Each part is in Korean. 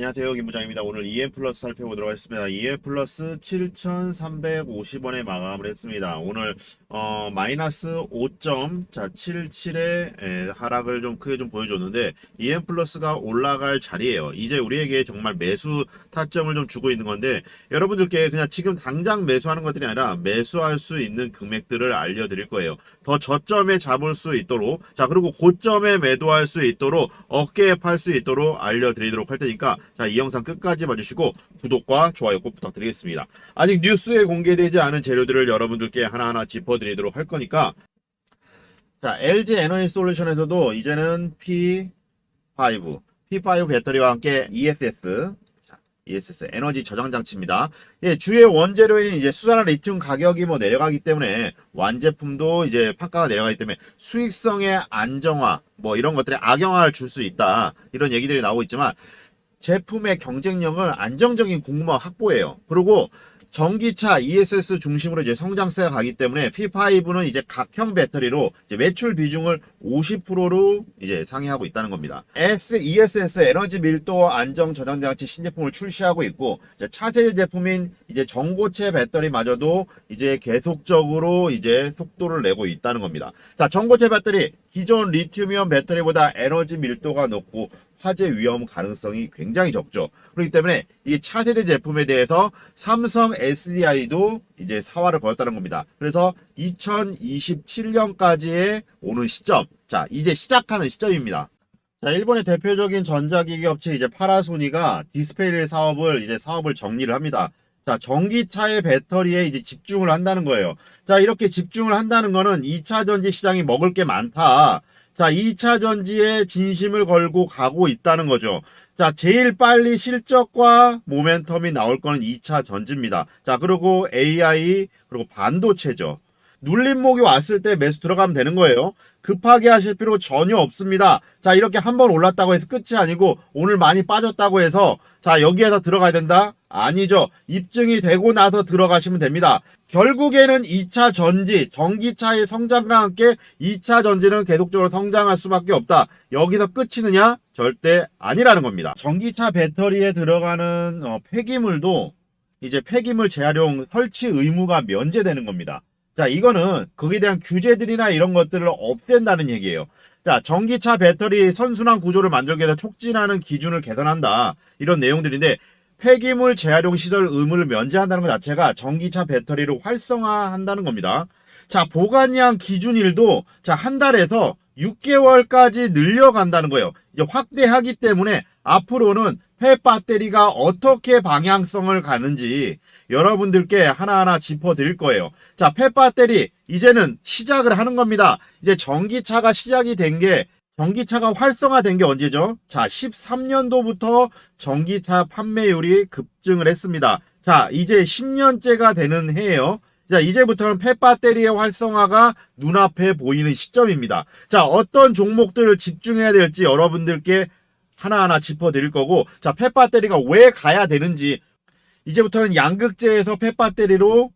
안녕하세요. 김부장입니다. 오늘 EM 플러스 살펴보도록 하겠습니다. EM 플러스 7,350원에 마감을 했습니다. 오늘 어, 마이너스 5.77의 하락을 좀 크게 좀 보여줬는데 EM 플러스가 올라갈 자리예요. 이제 우리에게 정말 매수 타점을 좀 주고 있는 건데 여러분들께 그냥 지금 당장 매수하는 것들이 아니라 매수할 수 있는 금액들을 알려드릴 거예요. 더 저점에 잡을 수 있도록 자 그리고 고점에 매도할 수 있도록 어깨에 팔 수 있도록 알려드리도록 할 테니까 자, 이 영상 끝까지 봐주시고 구독과 좋아요 꼭 부탁드리겠습니다. 아직 뉴스에 공개되지 않은 재료들을 여러분들께 하나하나 짚어드리도록 할 거니까 자, LG 에너지 솔루션에서도 이제는 P5, P5 배터리와 함께 ESS, 자, ESS 에너지 저장 장치입니다. 예, 주요 원재료인 이제 수산화 리튬 가격이 뭐 내려가기 때문에 완제품도 이제 판가가 내려가기 때문에 수익성의 안정화, 뭐 이런 것들에 악영향을 줄 수 있다. 이런 얘기들이 나오고 있지만 제품의 경쟁력은 안정적인 공급망 확보예요. 그리고 전기차 ESS 중심으로 이제 성장세가 가기 때문에 P5는 이제 각형 배터리로 이제 매출 비중을 50%로 이제 상회하고 있다는 겁니다. ESS 에너지 밀도 안정 저장 장치 신제품을 출시하고 있고 차세대 제품인 이제 전고체 배터리마저도 이제 계속적으로 이제 속도를 내고 있다는 겁니다. 자, 전고체 배터리 기존 리튬이온 배터리보다 에너지 밀도가 높고 화재 위험 가능성이 굉장히 적죠. 그렇기 때문에 이 차세대 제품에 대해서 삼성 SDI도 이제 사활을 걸었다는 겁니다. 그래서 2027년까지의 오는 시점, 자 이제 시작하는 시점입니다. 자, 일본의 대표적인 전자기기 업체 이제 파라소니가 디스플레이 사업을 이제 사업을 정리를 합니다. 자, 전기차의 배터리에 이제 집중을 한다는 거예요. 자, 이렇게 집중을 한다는 거는 2차 전지 시장이 먹을 게 많다. 자, 2차 전지에 진심을 걸고 가고 있다는 거죠. 자, 제일 빨리 실적과 모멘텀이 나올 거는 2차 전지입니다. 자, 그리고 AI, 그리고 반도체죠. 눌림목이 왔을 때 매수 들어가면 되는 거예요. 급하게 하실 필요 전혀 없습니다. 자, 이렇게 한 번 올랐다고 해서 끝이 아니고 오늘 많이 빠졌다고 해서 자, 여기에서 들어가야 된다? 아니죠. 입증이 되고 나서 들어가시면 됩니다. 결국에는 2차 전지, 전기차의 성장과 함께 2차 전지는 계속적으로 성장할 수밖에 없다. 여기서 끝이느냐? 절대 아니라는 겁니다. 전기차 배터리에 들어가는 어, 폐기물도 이제 폐기물 재활용 설치 의무가 면제되는 겁니다. 자, 이거는 거기에 대한 규제들이나 이런 것들을 없앤다는 얘기예요. 자, 전기차 배터리 선순환 구조를 만들기 위해서 촉진하는 기준을 개선한다. 이런 내용들인데 폐기물 재활용 시설 의무를 면제한다는 것 자체가 전기차 배터리를 활성화한다는 겁니다. 자, 보관량 기준일도 자, 한 달에서 6개월까지 늘려간다는 거예요. 이제 확대하기 때문에 앞으로는 폐 배터리가 어떻게 방향성을 가는지 여러분들께 하나하나 짚어 드릴 거예요. 자, 폐 배터리 이제는 시작을 하는 겁니다. 이제 전기차가 시작이 된 게 전기차가 활성화된 게 언제죠? 자, 13년도부터 전기차 판매율이 급증을 했습니다. 자, 이제 10년째가 되는 해예요. 자, 이제부터는 폐배터리의 활성화가 눈앞에 보이는 시점입니다. 자, 어떤 종목들을 집중해야 될지 여러분들께 하나하나 짚어드릴 거고, 자, 폐배터리가 왜 가야 되는지, 이제부터는 양극재에서 폐배터리로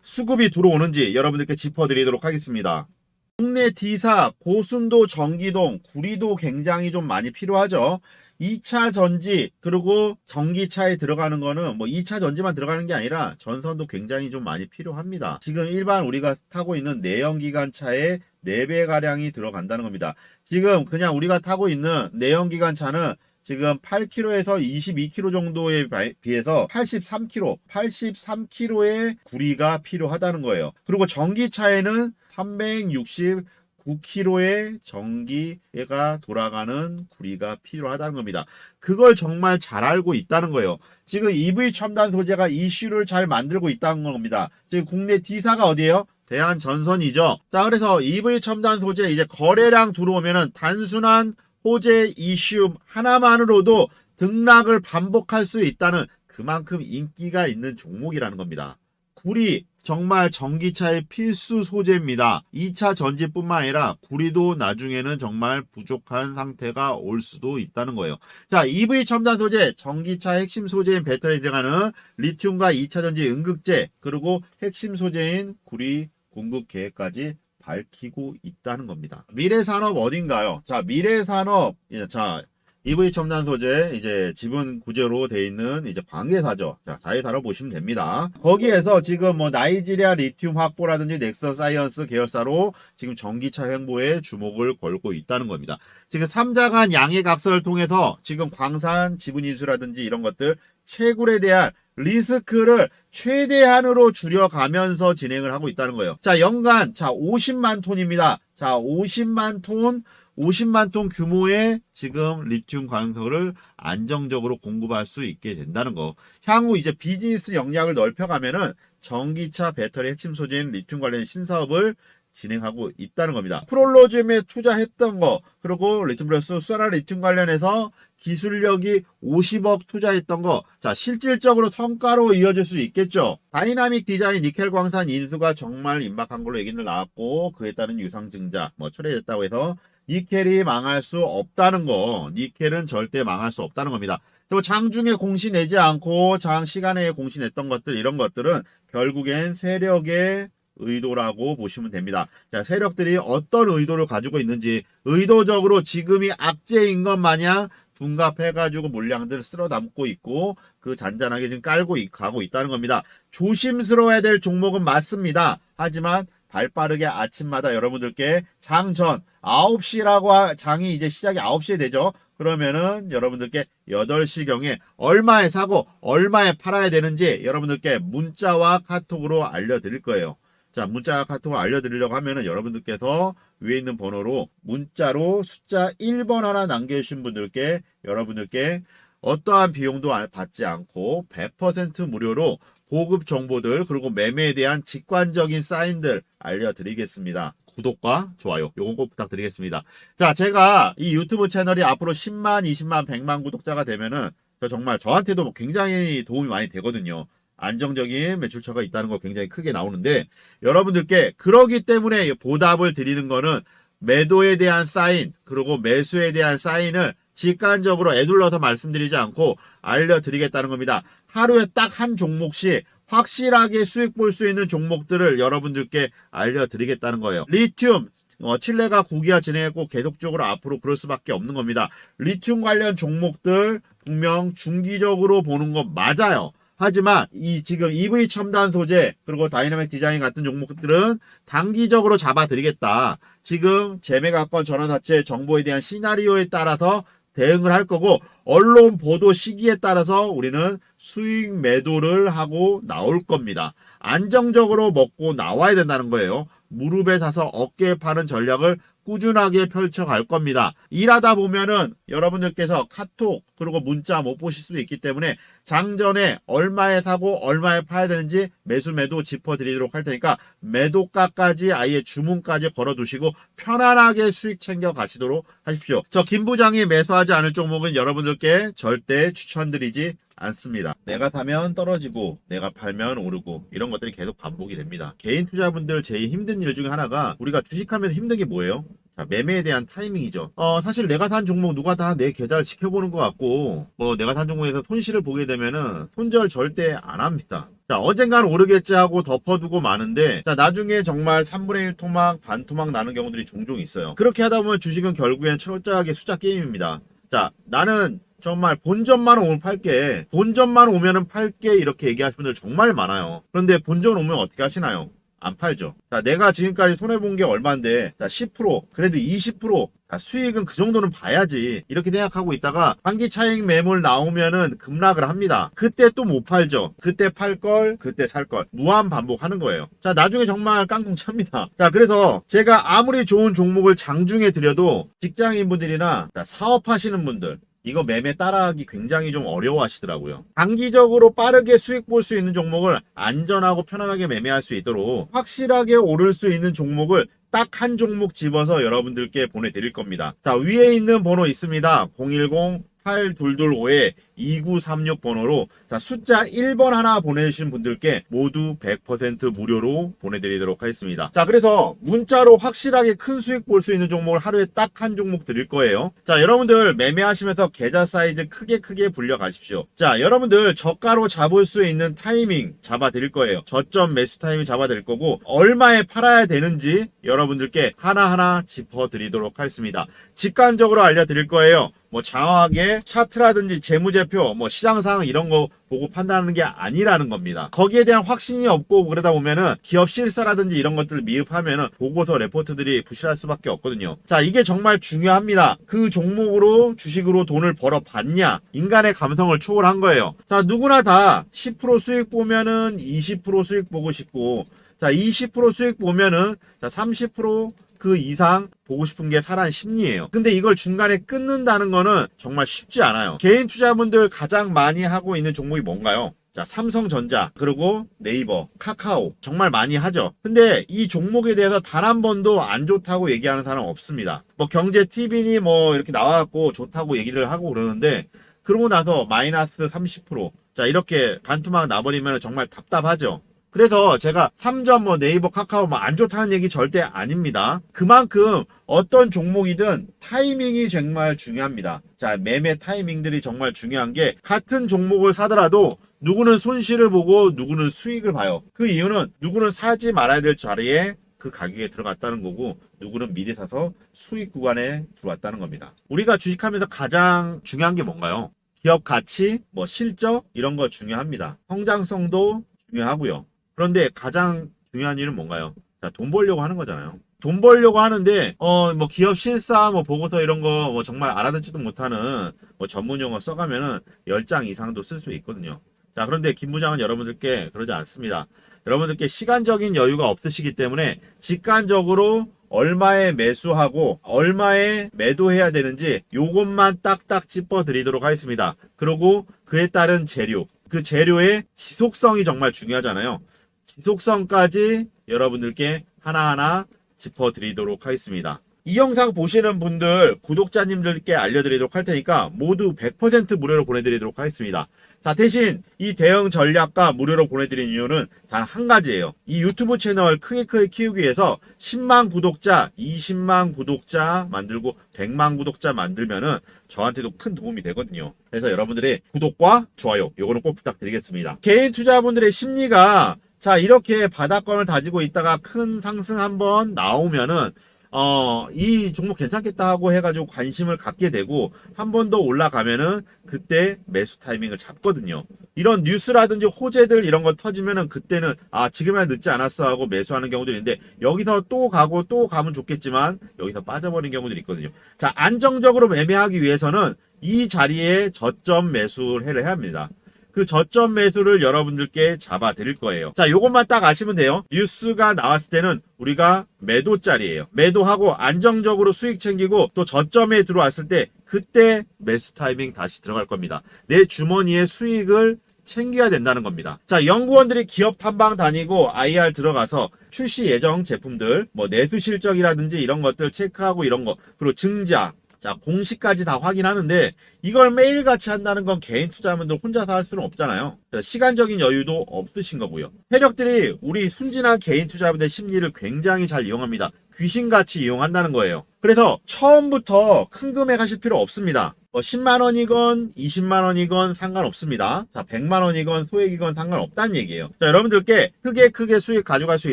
수급이 들어오는지 여러분들께 짚어드리도록 하겠습니다. 국내 D사, 고순도, 전기동, 구리도 굉장히 좀 많이 필요하죠. 2차 전지, 그리고 전기차에 들어가는 거는 뭐 2차 전지만 들어가는 게 아니라 전선도 굉장히 좀 많이 필요합니다. 지금 일반 우리가 타고 있는 내연기관 차에 4배 가량이 들어간다는 겁니다. 지금 그냥 우리가 타고 있는 내연기관 차는 지금 8km에서 22km 정도에 비해서 83km, 83km의 구리가 필요하다는 거예요. 그리고 전기차에는 369km의 전기가 돌아가는 구리가 필요하다는 겁니다. 그걸 정말 잘 알고 있다는 거예요. 지금 EV 첨단 소재가 이슈를 잘 만들고 있다는 겁니다. 지금 국내 D사가 어디예요? 대한 전선이죠. 자, 그래서 EV 첨단 소재 이제 거래량 들어오면은 단순한 호재 이슈 하나만으로도 등락을 반복할 수 있다는 그만큼 인기가 있는 종목이라는 겁니다. 구리 정말 전기차의 필수 소재입니다. 2차 전지뿐만 아니라 구리도 나중에는 정말 부족한 상태가 올 수도 있다는 거예요. 자, EV 첨단 소재, 전기차 핵심 소재인 배터리에 들어가는 리튬과 2차 전지 응급제, 그리고 핵심 소재인 구리 공급 계획까지 밝히고 있다는 겁니다. 미래 산업 어딘가요? 자, 미래 산업, 자, EV 첨단 소재 이제 지분 구조로 돼 있는 이제 관계사죠. 자, 자회사로 보시면 됩니다. 거기에서 지금 뭐 나이지리아 리튬 확보라든지 넥선 사이언스 계열사로 지금 전기차 횡보에 주목을 걸고 있다는 겁니다. 지금 3자간 양해 각서를 통해서 지금 광산 지분 인수라든지 이런 것들 채굴에 대한 리스크를 최대한으로 줄여가면서 진행을 하고 있다는 거예요. 자, 연간, 자, 50만 톤입니다. 자, 50만 톤, 50만 톤 규모의 지금 리튬 광석을 안정적으로 공급할 수 있게 된다는 거. 향후 이제 비즈니스 역량을 넓혀가면은 전기차 배터리 핵심 소재인 리튬 관련 신사업을 진행하고 있다는 겁니다. 프롤로즘에 투자했던 거, 그리고 리튬 플러스 수산화 리튬 관련해서 기술력이 50억 투자했던 거, 자, 실질적으로 성과로 이어질 수 있겠죠. 다이나믹 디자인 니켈 광산 인수가 정말 임박한 걸로 얘기는 나왔고, 그에 따른 유상증자, 뭐, 철회됐다고 해서, 니켈이 망할 수 없다는 거, 니켈은 절대 망할 수 없다는 겁니다. 또 장중에 공시 내지 않고 장 시간에 공시 냈던 것들, 이런 것들은 결국엔 세력의 의도라고 보시면 됩니다. 자, 세력들이 어떤 의도를 가지고 있는지 의도적으로 지금이 악재인 것 마냥 둔갑해가지고 물량들을 쓸어 담고 있고 그 잔잔하게 지금 깔고 이- 가고 있다는 겁니다. 조심스러워야 될 종목은 맞습니다. 하지만 발 빠르게 아침마다 여러분들께 장전 9시라고 장이 이제 시작이 9시에 되죠. 그러면은 여러분들께 8시경에 얼마에 사고 얼마에 팔아야 되는지 여러분들께 문자와 카톡으로 알려드릴 거예요. 자, 문자 카톡을 알려드리려고 하면은 여러분들께서 위에 있는 번호로 문자로 숫자 1번 하나 남겨주신 분들께 여러분들께 어떠한 비용도 아- 받지 않고 100% 무료로 고급 정보들 그리고 매매에 대한 직관적인 사인들 알려드리겠습니다. 구독과 좋아요 요거 꼭 부탁드리겠습니다. 자, 제가 이 유튜브 채널이 앞으로 10만, 20만, 100만 구독자가 되면은 저 정말 저한테도 굉장히 도움이 많이 되거든요. 안정적인 매출처가 있다는 거 굉장히 크게 나오는데 여러분들께 그러기 때문에 보답을 드리는 거는 매도에 대한 사인 그리고 매수에 대한 사인을 직관적으로 애둘러서 말씀드리지 않고 알려드리겠다는 겁니다. 하루에 딱 한 종목씩 확실하게 수익 볼 수 있는 종목들을 여러분들께 알려드리겠다는 거예요. 리튬 어, 칠레가 국위화 진행했고 계속적으로 앞으로 그럴 수밖에 없는 겁니다. 리튬 관련 종목들 분명 중기적으로 보는 거 맞아요. 하지만 이 지금 EV 첨단 소재 그리고 다이나믹 디자인 같은 종목들은 단기적으로 잡아드리겠다. 지금 재매각권 전환 자체 정보에 대한 시나리오에 따라서 대응을 할 거고 언론 보도 시기에 따라서 우리는 수익 매도를 하고 나올 겁니다. 안정적으로 먹고 나와야 된다는 거예요. 무릎에 사서 어깨에 파는 전략을 꾸준하게 펼쳐갈 겁니다. 일하다 보면은 여러분들께서 카톡 그리고 문자 못 보실 수도 있기 때문에 장전에 얼마에 사고 얼마에 파야 되는지 매수 매도 짚어드리도록 할 테니까 매도가까지 아예 주문까지 걸어두시고 편안하게 수익 챙겨 가시도록 하십시오. 저 김 부장이 매수하지 않을 종목은 여러분들께 절대 추천드리지 않습니다. 내가 사면 떨어지고 내가 팔면 오르고 이런 것들이 계속 반복이 됩니다. 개인 투자분들 제일 힘든 일 중에 하나가 우리가 주식하면 힘든 게 뭐예요? 자, 매매에 대한 타이밍이죠. 어, 사실 내가 산 종목 누가 다 내 계좌를 지켜보는 것 같고, 뭐 내가 산 종목에서 손실을 보게 되면은 손절 절대 안 합니다. 자, 언젠간 오르겠지 하고 덮어두고 마는데, 자, 나중에 정말 3분의 1 토막, 반 토막 나는 경우들이 종종 있어요. 그렇게 하다 보면 주식은 결국엔 철저하게 숫자 게임입니다. 자, 나는 정말 본전만 오면 팔게. 본전만 오면은 팔게. 이렇게 얘기하시는 분들 정말 많아요. 그런데 본전 오면 어떻게 하시나요? 안 팔죠. 자, 내가 지금까지 손해본 게 얼만데, 자, 10%, 그래도 20%, 자, 수익은 그 정도는 봐야지. 이렇게 생각하고 있다가, 단기 차익 매물 나오면은 급락을 합니다. 그때 또 못 팔죠. 그때 팔 걸, 그때 살 걸. 무한 반복하는 거예요. 자, 나중에 정말 깡통 찹니다. 자, 그래서 제가 아무리 좋은 종목을 장중에 드려도 직장인분들이나 자, 사업하시는 분들, 이거 매매 따라하기 굉장히 좀 어려워 하시더라고요. 단기적으로 빠르게 수익 볼 수 있는 종목을 안전하고 편안하게 매매할 수 있도록 확실하게 오를 수 있는 종목을 딱 한 종목 집어서 여러분들께 보내드릴 겁니다. 자, 위에 있는 번호 있습니다. 010 8225에 2936 번호로 자 숫자 1번 하나 보내주신 분들께 모두 100% 무료로 보내드리도록 하겠습니다. 자 그래서 문자로 확실하게 큰 수익 볼 수 있는 종목을 하루에 딱 한 종목 드릴 거예요. 자 여러분들 매매하시면서 계좌 사이즈 크게 크게 불려 가십시오. 자 여러분들 저가로 잡을 수 있는 타이밍 잡아 드릴 거예요. 저점 매수 타이밍 잡아 드릴 거고 얼마에 팔아야 되는지 여러분들께 하나하나 짚어 드리도록 하겠습니다. 직관적으로 알려 드릴 거예요. 뭐 장황하게 차트라든지 재무제 표, 뭐 시장 상황 이런 거 보고 판단하는 게 아니라는 겁니다. 거기에 대한 확신이 없고 그러다 보면은 기업 실사라든지 이런 것들을 미흡하면은 보고서 레포트들이 부실할 수밖에 없거든요. 자, 이게 정말 중요합니다. 그 종목으로 주식으로 돈을 벌어 봤냐? 인간의 감성을 초월한 거예요. 자, 누구나 다 10% 수익 보면은 20% 수익 보고 싶고 자, 20% 수익 보면은 자, 30% 그 이상 보고 싶은 게 사람 심리예요. 근데 이걸 중간에 끊는다는 거는 정말 쉽지 않아요. 개인 투자분들 가장 많이 하고 있는 종목이 뭔가요? 자, 삼성전자, 그리고 네이버, 카카오. 정말 많이 하죠. 근데 이 종목에 대해서 단 한 번도 안 좋다고 얘기하는 사람 없습니다. 뭐 경제 TV니 뭐 이렇게 나와갖고 좋다고 얘기를 하고 그러는데, 그러고 나서 마이너스 30%. 자, 이렇게 반토막 나버리면 정말 답답하죠. 그래서 제가 3점 뭐 네이버 카카오 뭐 안 좋다는 얘기 절대 아닙니다. 그만큼 어떤 종목이든 타이밍이 정말 중요합니다. 자, 매매 타이밍들이 정말 중요한 게 같은 종목을 사더라도 누구는 손실을 보고 누구는 수익을 봐요. 그 이유는 누구는 사지 말아야 될 자리에 그 가격에 들어갔다는 거고 누구는 미리 사서 수익 구간에 들어왔다는 겁니다. 우리가 주식하면서 가장 중요한 게 뭔가요? 기업 가치, 뭐 실적 이런 거 중요합니다. 성장성도 중요하고요. 그런데 가장 중요한 일은 뭔가요? 자, 돈 벌려고 하는 거잖아요. 돈 벌려고 하는데 어 뭐 기업 실사 뭐 보고서 이런 거 뭐 정말 알아듣지도 못하는 뭐 전문 용어 써가면은 10장 이상도 쓸 수 있거든요. 자, 그런데 김 부장은 여러분들께 그러지 않습니다. 여러분들께 시간적인 여유가 없으시기 때문에 직관적으로 얼마에 매수하고 얼마에 매도해야 되는지 요것만 딱딱 짚어 드리도록 하겠습니다. 그리고 그에 따른 재료, 그 재료의 지속성이 정말 중요하잖아요. 지속성까지 여러분들께 하나하나 짚어 드리도록 하겠습니다. 이 영상 보시는 분들, 구독자님들께 알려드리도록 할 테니까 모두 100% 무료로 보내드리도록 하겠습니다. 자, 대신 이 대응 전략과 무료로 보내드리는 이유는 단 한 가지예요. 이 유튜브 채널 크게 크게 키우기 위해서 10만 구독자, 20만 구독자 만들고 100만 구독자 만들면은 저한테도 큰 도움이 되거든요. 그래서 여러분들의 구독과 좋아요, 요거는 꼭 부탁드리겠습니다. 개인 투자분들의 심리가 자, 이렇게 바닥권을 다지고 있다가 큰 상승 한번 나오면은 어, 이 종목 괜찮겠다 하고 해가지고 관심을 갖게 되고 한 번 더 올라가면은 그때 매수 타이밍을 잡거든요. 이런 뉴스라든지 호재들 이런 거 터지면은 그때는 아, 지금이야 늦지 않았어 하고 매수하는 경우들이 있는데 여기서 또 가고 또 가면 좋겠지만 여기서 빠져버린 경우들이 있거든요. 자, 안정적으로 매매하기 위해서는 이 자리에 저점 매수를 해야 합니다. 그 저점 매수를 여러분들께 잡아 드릴 거예요. 자, 요것만 딱 아시면 돼요. 뉴스가 나왔을 때는 우리가 매도짜리예요. 매도하고 안정적으로 수익 챙기고 또 저점에 들어왔을 때 그때 매수 타이밍 다시 들어갈 겁니다. 내 주머니에 수익을 챙겨야 된다는 겁니다. 자, 연구원들이 기업 탐방 다니고 IR 들어가서 출시 예정 제품들, 뭐 내수 실적이라든지 이런 것들 체크하고 이런 거, 그리고 증자, 자, 공시까지 다 확인하는데 이걸 매일같이 한다는 건 개인 투자자분들 혼자서 할 수는 없잖아요. 시간적인 여유도 없으신 거고요. 세력들이 우리 순진한 개인 투자자분들 심리를 굉장히 잘 이용합니다. 귀신같이 이용한다는 거예요. 그래서 처음부터 큰 금액 하실 필요 없습니다. 뭐 10만 원이건 20만 원이건 상관없습니다. 자, 100만 원이건 소액이건 상관없다는 얘기예요. 자, 여러분들께 크게 크게 수익 가져갈 수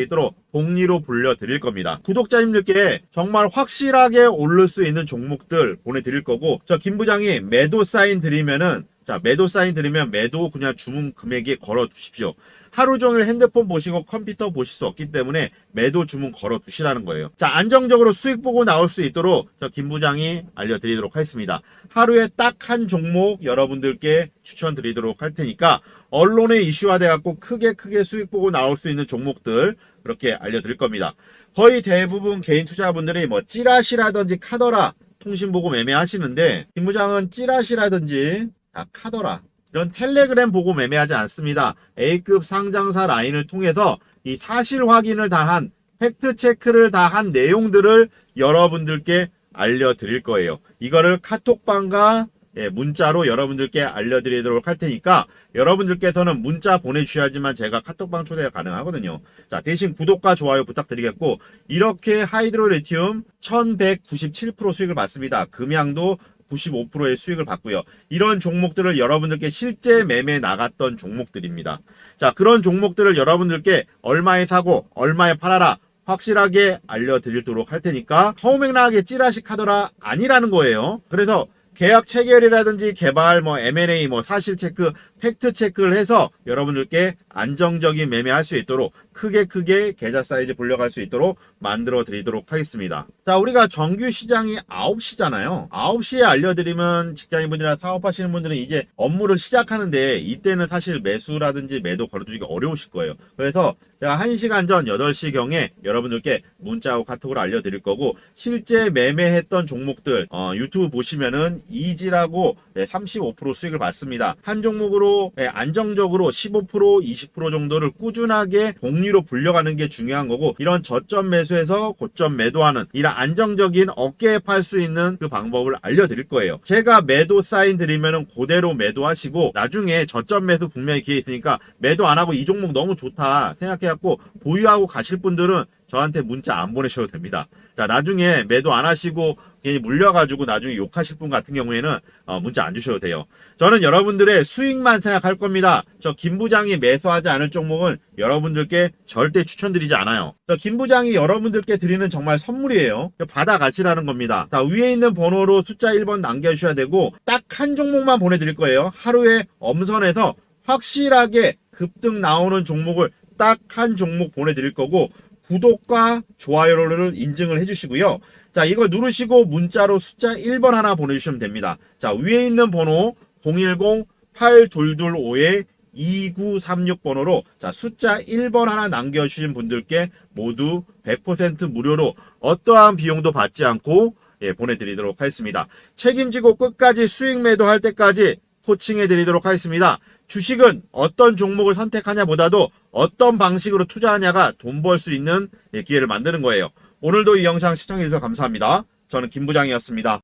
있도록 복리로 불려 드릴 겁니다. 구독자님들께 정말 확실하게 오를 수 있는 종목들 보내드릴 거고, 저 김 부장이 매도 사인 드리면은 자, 매도 사인 드리면 매도 그냥 주문 금액에 걸어 두십시오. 하루 종일 핸드폰 보시고 컴퓨터 보실 수 없기 때문에 매도 주문 걸어 두시라는 거예요. 자, 안정적으로 수익 보고 나올 수 있도록 저 김 부장이 알려드리도록 하겠습니다. 하루에 딱 한 종목 여러분들께 추천드리도록 할 테니까 언론에 이슈화돼 갖고 크게 크게 수익 보고 나올 수 있는 종목들 그렇게 알려드릴 겁니다. 거의 대부분 개인 투자분들이 뭐 찌라시라든지 카더라 통신 보고 매매하시는데 김 부장은 찌라시라든지 자, 카더라 이런 텔레그램 보고 매매하지 않습니다. A급 상장사 라인을 통해서 이 사실 확인을 다한 팩트 체크를 다한 내용들을 여러분들께 알려드릴 거예요. 이거를 카톡방과 예, 문자로 여러분들께 알려드리도록 할 테니까 여러분들께서는 문자 보내주셔야지만 제가 카톡방 초대가 가능하거든요. 자, 대신 구독과 좋아요 부탁드리겠고 이렇게 하이드로 리튬 1197% 수익을 받습니다. 금양도 95%의 수익을 받고요. 이런 종목들을 여러분들께 실제 매매 나갔던 종목들입니다. 자, 그런 종목들을 여러분들께 얼마에 사고 얼마에 팔아라 확실하게 알려드리도록 할 테니까 허우맹랑하게 찌라시 카더라 아니라는 거예요. 그래서 계약 체결이라든지 개발, 뭐 M&A, 뭐 사실 체크, 팩트 체크를 해서 여러분들께 안정적인 매매할 수 있도록 크게 크게 계좌 사이즈 불려갈 수 있도록 만들어 드리도록 하겠습니다. 자, 우리가 정규 시장이 9시잖아요. 9시에 알려드리면 직장인분들이나 사업하시는 분들은 이제 업무를 시작하는데 이때는 사실 매수라든지 매도 걸어두기가 어려우실 거예요. 그래서 제가 1시간 전 8시경에 여러분들께 문자하고 카톡으로 알려드릴 거고 실제 매매했던 종목들 어, 유튜브 보시면은 이지라고 네, 35% 수익을 받습니다. 한 종목으로 네, 안정적으로 15% 20% 정도를 꾸준하게 복리로 불려가는 게 중요한 거고 이런 저점 매수에서 고점 매도하는 이런 안정적인 어깨에 팔 수 있는 그 방법을 알려드릴 거예요. 제가 매도 사인 드리면은 그대로 매도하시고 나중에 저점 매수 분명히 기회 있으니까 매도 안 하고 이 종목 너무 좋다 생각해갖고 보유하고 가실 분들은 저한테 문자 안 보내셔도 됩니다. 자, 나중에 매도 안 하시고 괜히 물려가지고 나중에 욕하실 분 같은 경우에는 어, 문자 안 주셔도 돼요. 저는 여러분들의 수익만 생각할 겁니다. 저 김 부장이 매수하지 않을 종목은 여러분들께 절대 추천드리지 않아요. 저 김 부장이 여러분들께 드리는 정말 선물이에요. 받아 가시라는 겁니다. 자, 위에 있는 번호로 숫자 1번 남겨주셔야 되고 딱 한 종목만 보내드릴 거예요. 하루에 엄선해서 확실하게 급등 나오는 종목을 딱 한 종목 보내드릴 거고 구독과 좋아요를 인증을 해주시고요. 자, 이걸 누르시고 문자로 숫자 1번 하나 보내주시면 됩니다. 자, 위에 있는 번호 010-8225-2936번호로 자, 숫자 1번 하나 남겨주신 분들께 모두 100% 무료로 어떠한 비용도 받지 않고 예, 보내드리도록 하겠습니다. 책임지고 끝까지 수익 매도할 때까지 코칭해 드리도록 하겠습니다. 주식은 어떤 종목을 선택하냐 보다도 어떤 방식으로 투자하냐가 돈 벌 수 있는 예, 기회를 만드는 거예요. 오늘도 이 영상 시청해 주셔서 감사합니다. 저는 김 부장이었습니다.